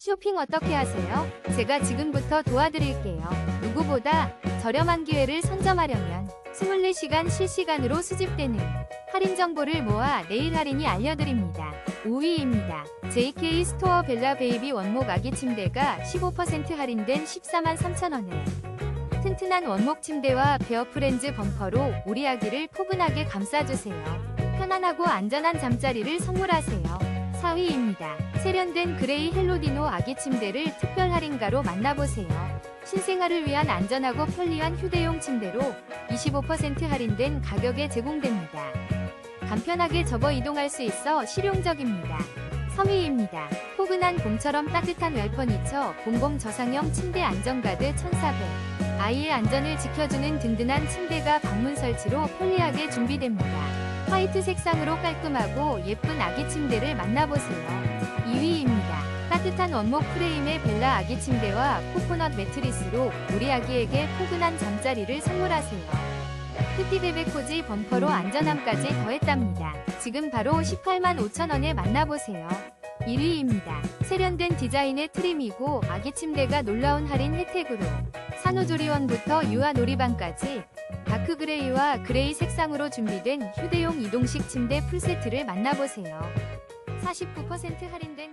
쇼핑 어떻게 하세요? 제가 지금부터 도와드릴게요. 누구보다 저렴한 기회를 선점하려면 24시간 실시간으로 수집되는 할인 정보를 모아 내일 할인이 알려드립니다. 5위입니다. JK 스토어 벨라 베이비 원목 아기 침대가 15% 할인된 14만 3천원에 튼튼한 원목 침대와 베어 프렌즈 범퍼로 우리 아기를 포근하게 감싸주세요. 편안하고 안전한 잠자리를 선물하세요. 4위입니다. 세련된 그레이 헬로디노 아기 침대를 특별 할인가로 만나보세요. 신생아를 위한 안전하고 편리한 휴대용 침대로 25% 할인된 가격에 제공됩니다. 간편하게 접어 이동할 수 있어 실용적입니다. 3위입니다. 포근한 봄처럼 따뜻한 웰퍼니처 공공 저상형 침대 안전가드 1400. 아이의 안전을 지켜주는 든든한 침대가 방문 설치로 편리하게 준비됩니다. 화이트 색상으로 깔끔하고 예쁜 아기 침대를 만나보세요. 2위입니다. 따뜻한 원목 프레임의 벨라 아기 침대와 코코넛 매트리스로 우리 아기에게 포근한 잠자리를 선물하세요. 흑디베베코지 범퍼로 안전함까지 더했답니다. 지금 바로 18만 5천원에 만나보세요. 1위입니다. 세련된 디자인의 트림이고 아기 침대가 놀라운 할인 혜택으로 산후조리원부터 유아 놀이방까지 다크 그레이와 그레이 색상으로 준비된 휴대용 이동식 침대 풀세트를 만나보세요. 49% 할인된